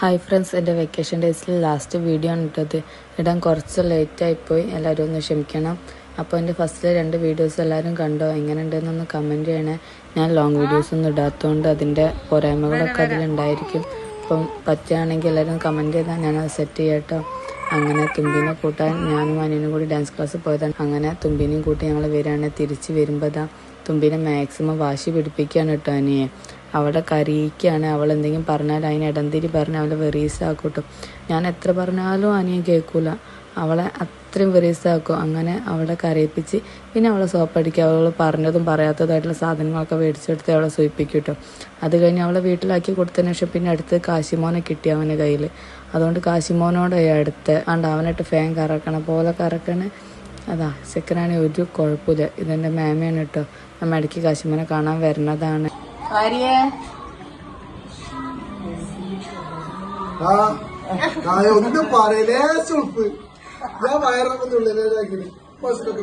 Hi friends എന്റെ vacation ഡേയ്സിൽ last video ആണ് ഇട്ടത്. ഇടാൻ കുറച്ച് ലേറ്റായിപ്പോയി എല്ലാവരും ഒന്ന് ക്ഷമിക്കണം. അപ്പോൾ എന്റെ ഫസ്റ്റിലെ രണ്ട് വീഡിയോസ് എല്ലാവരും കണ്ടോ? എങ്ങനെ ഉണ്ടെന്നൊന്ന് കമന്റ് ചെയ്യണേ. ഞാൻ ലോങ് വീഡിയോസ് ഒന്നും ഇടാത്തതുകൊണ്ട് അതിന്റെ പോരായ്മകളൊക്കെ അതിലുണ്ടായിരിക്കും അപ്പം പറ്റുകയാണെങ്കിൽ എല്ലാവരും കമന്റ് ചെയ്താൽ ഞാനത് സെറ്റ് ചെയ്യട്ടോ. അങ്ങനെ തുമ്പിനെ കൂട്ടാൻ ഞാനും അനിയനും കൂടി ഡാൻസ് ക്ലാസ് പോയതാണ്. അങ്ങനെ തുമ്പിനെയും കൂട്ടി ഞങ്ങൾ വരികയാണ് തിരിച്ച് വരുമ്പോൾ തുമ്പിനെ മാക്സിമം വാശി പിടിപ്പിക്കുകയാണ് കേട്ടോ അനിയെ അവളെ കരയിക്കുകയാണ്. അവൾ എന്തെങ്കിലും പറഞ്ഞാൽ അതിന് ഇടംതിരി പറഞ്ഞ് അവളെ വെറീസാക്കൂട്ടും ഞാൻ എത്ര പറഞ്ഞാലും അനിയൻ കേൾക്കൂല. അവളെ അത്രയും വെറീസാക്കും അങ്ങനെ അവളെ കരയിപ്പിച്ച് പിന്നെ അവളെ സോപ്പടിക്കുക അവൾ പറഞ്ഞതും പറയാത്തതായിട്ടുള്ള സാധനങ്ങളൊക്കെ മേടിച്ചെടുത്ത് അവളെ സൂയിപ്പിക്കും കേട്ടോ അത് കഴിഞ്ഞ് അവളെ വീട്ടിലാക്കി കൊടുത്തതിന് ശേഷം പിന്നെ അടുത്ത് കാശിമോനെ കിട്ടി അവന്റെ കയ്യിൽ. അതുകൊണ്ട് കാശിമോനോട് അടുത്ത് ആണ്ട് അവനായിട്ട് ഫാൻ കറക്കണ പോലെ കറക്കണ. അതാ ചെക്കനാണെങ്കിൽ ഒരു കുഴപ്പമില്ല. ഇതെന്റെ മാമയാണ് കേട്ടോ. നമ്മ ഇടയ്ക്ക് കാശിമോനെ കാണാൻ വരുന്നതാണ്. ആ, ഒന്നും പറയലേ സുൽപ്പ് ഞാൻ വയറൊന്നും ഉള്ളിലാക്കി ബസ്സിലൊക്കെ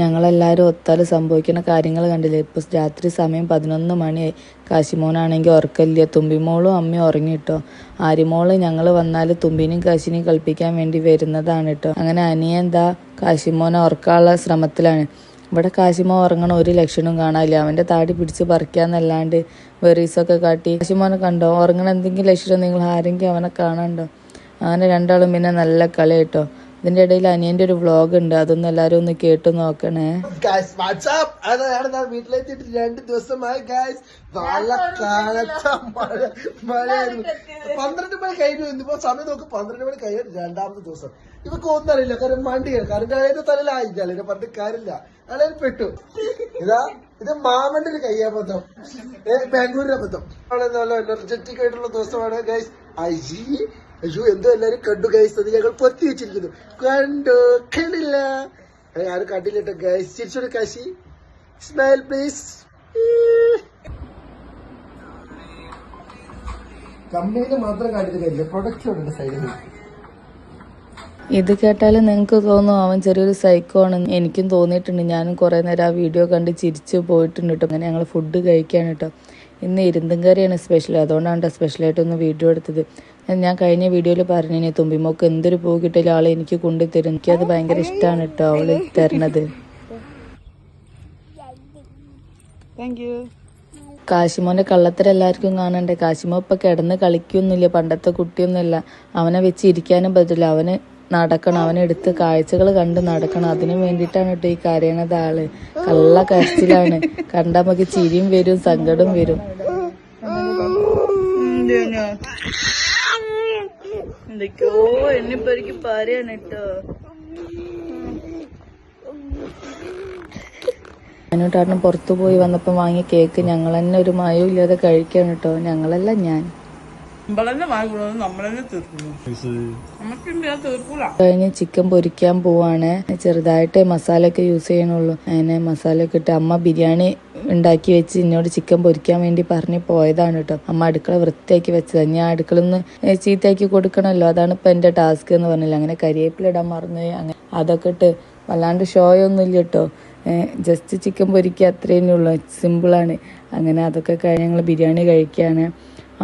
ഞങ്ങളെല്ലാരും ഒത്താൽ സംഭവിക്കുന്ന കാര്യങ്ങൾ കണ്ടില്ലേ? ഇപ്പോൾ രാത്രി സമയം പതിനൊന്ന് മണിയായി. കാശിമോനാണെങ്കിൽ ഉറക്കമില്ല തുമ്പിമോളും അമ്മയും ഉറങ്ങിട്ടോ ആര്യമോൾ ഞങ്ങൾ വന്നാൽ തുമ്പിനെയും കാശിനെയും കളിപ്പിക്കാൻ വേണ്ടി വരുന്നതാണ് കേട്ടോ അങ്ങനെ അനിയെന്താ കാശിമോനെ ഉറക്കാനുള്ള ശ്രമത്തിലാണ്. ഇവിടെ കാശിമോ ഉറങ്ങണ ഒരു ലക്ഷണവും കാണാനില്ല. അവന്റെ താടി പിടിച്ച് പറിക്കാന്നല്ലാണ്ട് വെറീസൊക്കെ കാട്ടി. കാശിമോനെ കണ്ടോ? ഉറങ്ങണ എന്തെങ്കിലും ലക്ഷണം നിങ്ങൾ ആരെങ്കിലും അവനെ കാണണ്ടോ അങ്ങനെ രണ്ടാളും പിന്നെ നല്ല കളി കേട്ടോ ഇതിന്റെ ഇടയിൽ അനിയന്റെ ഒരു വ്ളോഗ് ഉണ്ട്. അതൊന്നും എല്ലാരും ഒന്ന് കേട്ടു നോക്കണേ. അതാണ് ഞാൻ വീട്ടിലെത്തിയിട്ട് രണ്ട് ദിവസമായി ഗായ്സ് നല്ല കാലത്ത മഴ മഴയായിരുന്നു. പന്ത്രണ്ട് മണി കഴിഞ്ഞു. ഇന്നിപ്പോ സമയം നോക്ക് പന്ത്രണ്ട് മണി കഴിഞ്ഞു. രണ്ടാമത്തെ ദിവസം. ഇവക്ക് ഒന്നും അറിയില്ല. കാരണം മണ്ടി കാരണം അയാളുടെ തലയിലായില്ല. അല്ലെ പറഞ്ഞിട്ട് കാര്യമില്ല. അയാൾ പെട്ടു. ഇതാ ഇത് മാമന്റെ ഒരു കയ്യാബദ്ധം ബാംഗ്ലൂരിന്റെ അബദ്ധം നല്ല എനർജറ്റിക് ആയിട്ടുള്ള ദിവസമാണ്. ഗൈസ് ഐജി അയ്യോ എന്തോ എല്ലാരും കണ്ടു ഗൈസ് അത് ഞങ്ങൾ പൊത്തി വെച്ചിരിക്കുന്നു. കണ്ടു? കണ്ടില്ല ആരും കണ്ടില്ലട്ടോ ഗൈസ് ചിരിച്ചോട് കാശി. സ്മൈൽ പ്ലീസ് കമ്പനിയിൽ മാത്രം ഉണ്ട് സൈഡിൽ ഇത് കേട്ടാൽ നിങ്ങൾക്ക് തോന്നും അവൻ ചെറിയൊരു സൈക്കോ ആണ്. എനിക്കും തോന്നിയിട്ടുണ്ട്. ഞാനും കുറേ നേരം ആ വീഡിയോ കണ്ട് ചിരിച്ചു പോയിട്ടുണ്ട് കേട്ടോ അങ്ങനെ ഞങ്ങൾ ഫുഡ് കഴിക്കാൻ കേട്ടോ ഇന്ന് ഇരുന്തും കറിയാണ് സ്പെഷ്യൽ അതുകൊണ്ടാണ് കേട്ടോ സ്പെഷ്യലായിട്ടൊന്ന് വീഡിയോ എടുത്തത്. ഞാൻ കഴിഞ്ഞ വീഡിയോയിൽ പറഞ്ഞു തുമ്പിമോക്ക് എന്തൊരു പൂ കിട്ടിയാലും ആളെ എനിക്ക് കൊണ്ടുതരും എനിക്കത് ഭയങ്കര ഇഷ്ടമാണ് കേട്ടോ അവൾ തരണത്. കാശിമോന്റെ കള്ളത്തരം എല്ലാവർക്കും കാണണ്ടേ? കാശിമോ ഇപ്പൊ കിടന്ന് കളിക്കൊന്നുമില്ല പണ്ടത്തെ കുട്ടിയൊന്നുമില്ല. അവനെ വെച്ച് ഇരിക്കാനും പറ്റില്ല അവന് നടക്കണം. അവനെടുത്ത് കാഴ്ചകൾ കണ്ട് നടക്കണം. അതിനു വേണ്ടിയിട്ടാണ് കേട്ടോ ഈ കരയണത് ആൾ. കള്ള കരച്ചിലാണ്. കണ്ടാ നമുക്ക് ചിരിയും വരും സങ്കടം വരും. എന്തൊക്കെയോ എണ്ണിപ്പരിക്ക് കേട്ടോ പുറത്തു പോയി വന്നപ്പോൾ വാങ്ങിയ കേക്ക് ഞങ്ങൾ തന്നെ ഒരു മയവും ഇല്ലാതെ കഴിക്കാണ് കേട്ടോ ഞങ്ങളല്ല ഞാൻ. കഴിഞ്ഞ് ചിക്കൻ പൊരിക്കാൻ പോവാണ്. ചെറുതായിട്ട് മസാല ഒക്കെ യൂസ് ചെയ്യണുള്ളൂ. അങ്ങനെ മസാല ഒക്കെ ഇട്ട് അമ്മ ബിരിയാണി ഉണ്ടാക്കി വെച്ച് എന്നോട് ചിക്കൻ പൊരിക്കാൻ വേണ്ടി പറഞ്ഞ് പോയതാണ് കേട്ടോ. അമ്മ അടുക്കള വൃത്തിയാക്കി വെച്ചതാണ് ഞാൻ അടുക്കള നിന്ന് ചീത്തയാക്കി കൊടുക്കണമല്ലോ. അതാണ് ഇപ്പൊ എന്റെ ടാസ്ക് എന്ന് പറഞ്ഞില്ല. അങ്ങനെ കരിയേപ്പില ഇടാൻ മറന്നു അങ്ങനെ അതൊക്കെ ഇട്ട് വല്ലാണ്ട് ഷോയൊന്നും ഇല്ല കേട്ടോ. ജസ്റ്റ് ചിക്കൻ പൊരിക്കുക അത്രേ ഉള്ളൂ. സിമ്പിളാണ്. അങ്ങനെ അതൊക്കെ കഴിഞ്ഞ് ഞങ്ങൾ ബിരിയാണി കഴിക്കുകയാണ്.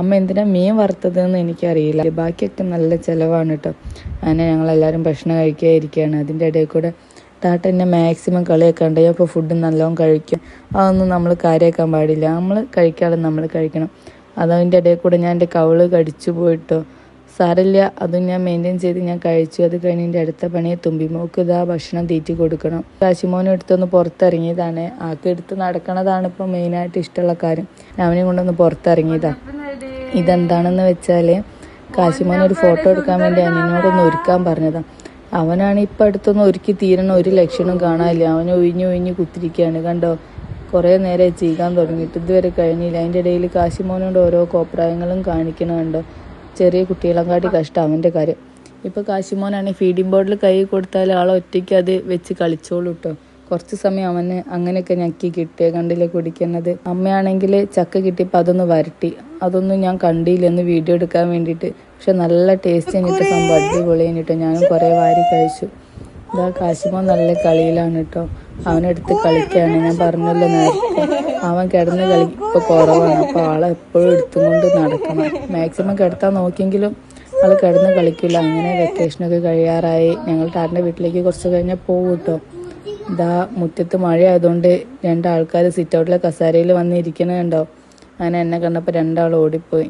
അമ്മ എന്തിനാ മീൻ വറുത്തതെന്ന് എനിക്കറിയില്ല. ബാക്കിയൊക്കെ നല്ല ചിലവാണ് കേട്ടോ അങ്ങനെ ഞങ്ങളെല്ലാവരും ഭക്ഷണം കഴിക്കാതിരിക്കുകയാണ് അതിന്റെ ഇടയിൽ കൂടെ താട്ട എന്നെ മാക്സിമം കളിയൊക്കെ ഉണ്ടായി അപ്പോൾ ഫുഡ് നല്ലോണം കഴിക്കും. അതൊന്നും നമ്മൾ കാര്യമാക്കാൻ പാടില്ല. നമ്മൾ കഴിക്കാതെ നമ്മൾ കഴിക്കണം. അതതിന്റെ ഇടയിൽ കൂടെ ഞാൻ എന്റെ കവൾ കടിച്ചു പോയിട്ടോ. സാരമില്ല അതും ഞാൻ മെയിന്റെയിൻ ചെയ്ത് ഞാൻ കഴിച്ചു. അത് കഴിഞ്ഞ് എന്റെ അടുത്ത പണിയെ തുമ്പിമോക്ക് ഇതാ ഭക്ഷണം തീറ്റി കൊടുക്കണം. കാശിമോനും എടുത്തൊന്ന് പുറത്തിറങ്ങിയതാണ്. ആൾക്ക് എടുത്ത് നടക്കണതാണ് ഇപ്പോൾ മെയിനായിട്ട് ഇഷ്ടമുള്ള കാര്യം. അവനെ കൊണ്ടൊന്ന് പുറത്തിറങ്ങിയതാ. ഇതെന്താണെന്ന് വെച്ചാൽ കാശിമോൻ ഒരു ഫോട്ടോ എടുക്കാൻ വേണ്ടി അനിയനോടൊന്ന് ഒരുക്കാൻ പറഞ്ഞതാ. അവനാണ് ഇപ്പം അടുത്തൊന്നും ഒരുക്കി തീരണ ഒരു ലക്ഷണം കാണാനില്ല. അവൻ ഒഴിഞ്ഞു ഒഴിഞ്ഞ് കുത്തിരിക്കുകയാണ് കണ്ടോ? കുറേ നേരെ ചെയ്യാൻ തുടങ്ങിയിട്ട് ഇതുവരെ കഴിഞ്ഞില്ല. അതിന്റെ ഇടയിൽ കാശിമോനോട് ഓരോ കോപ്രായങ്ങളും കാണിക്കണുണ്ടോ. ചെറിയ കുട്ടികളെക്കാട്ടി കഷ്ടം അവന്റെ കാര്യം. ഇപ്പോൾ കാശിമോനാണെങ്കിൽ ഫീഡിംഗ് ബോർഡിൽ കൈ കൊടുത്താൽ ആളൊറ്റയ്ക്ക് അത് വെച്ച് കളിച്ചോളൂ കേട്ടോ കുറച്ച് സമയം അവന് അങ്ങനെയൊക്കെ ഞെക്കി കിട്ടിയ കണ്ടില്ല കുടിക്കുന്നത്? അമ്മയാണെങ്കിൽ ചക്ക കിട്ടിയപ്പോൾ അതൊന്ന് വരട്ടി. അതൊന്നും ഞാൻ കണ്ടില്ലെന്ന് വീഡിയോ എടുക്കാൻ വേണ്ടിയിട്ട്. പക്ഷെ നല്ല ടേസ്റ്റ് കഴിഞ്ഞിട്ട് സംഭവം അടിപൊളി കഴിഞ്ഞിട്ട് ഞാനും കുറേ വാരി കഴിച്ചു. ഇതാ കാശിമോ നല്ല കളിയിലാണ് കേട്ടോ അവനെടുത്ത് കളിക്കുകയാണ് ഞാൻ പറഞ്ഞല്ലോ നേരത്തെ. അവൻ കിടന്ന് കളി ഇപ്പോൾ കുറവാണ്. അപ്പോൾ ആളെ എപ്പോഴും എടുത്തുകൊണ്ട് നടക്കണം. മാക്സിമം കിടത്താൻ നോക്കിയെങ്കിലും ആൾ കിടന്ന് കളിക്കില്ല അങ്ങനെ വെക്കേഷനൊക്കെ കഴിയാറായി. ഞങ്ങൾ ടാറിന്റെ വീട്ടിലേക്ക് കുറച്ച് കഴിഞ്ഞാൽ പോകും കേട്ടോ ഇതാ മുറ്റത്ത് മഴയായതുകൊണ്ട് രണ്ടാൾക്കാർ സിറ്റൗട്ടിലെ കസാരയിൽ വന്ന് കണ്ടോ? അങ്ങനെ എന്നെ കണ്ടപ്പോൾ രണ്ടാൾ ഓടിപ്പോയി.